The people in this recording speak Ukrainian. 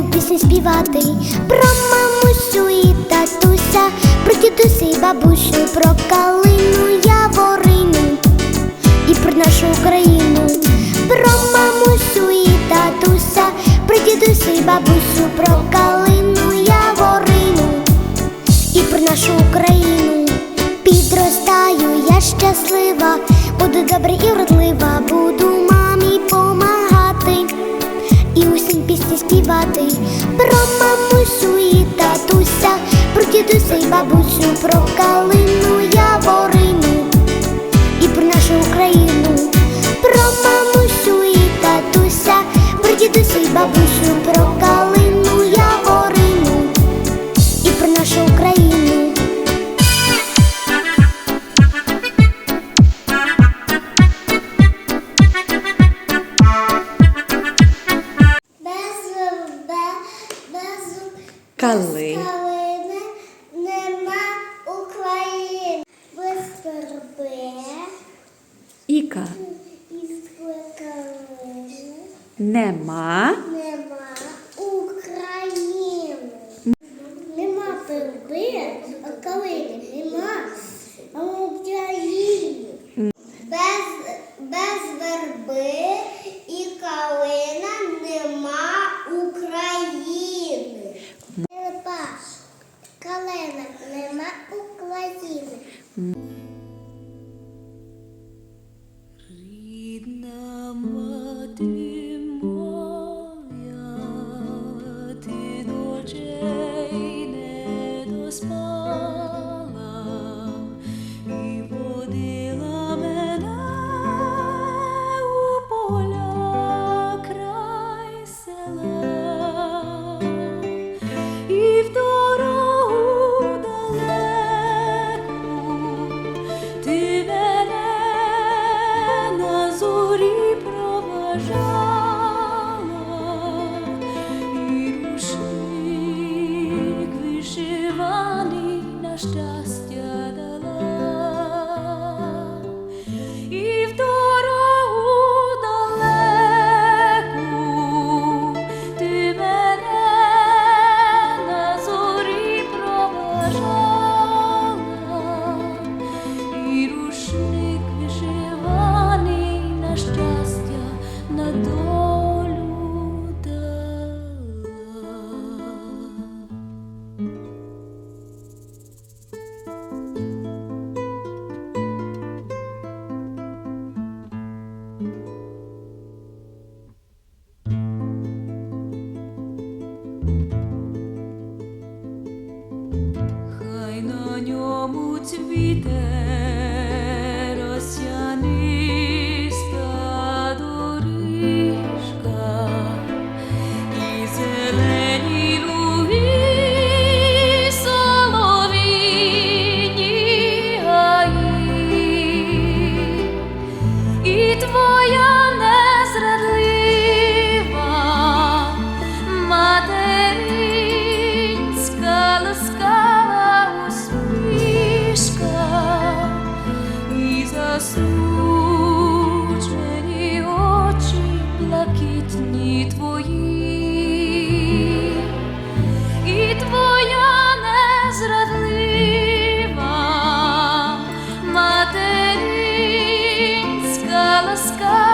пісні співати. Про мамусю і татуся, про дідуся і бабусю, про калину яворину і про нашу Україну, про мамусю і татуся, про дідуся і бабусю, про калину яворину і про нашу Україну. Підростаю, я щаслива, буду добра і вродлива, про дідуся і бабусю, про калину яворину і про нашу Україну, про мамусю і татуся, про дідуся і бабусю, про калину яворину і про нашу Україну. Без, без Кали. калини нема України. Без верби Іка. Нема. нема України. Нема верби, а калини нема України. Без, без верби ньому цвіте. засмучені очі, блакитні твої, і твоя незрадлива материнська ласка.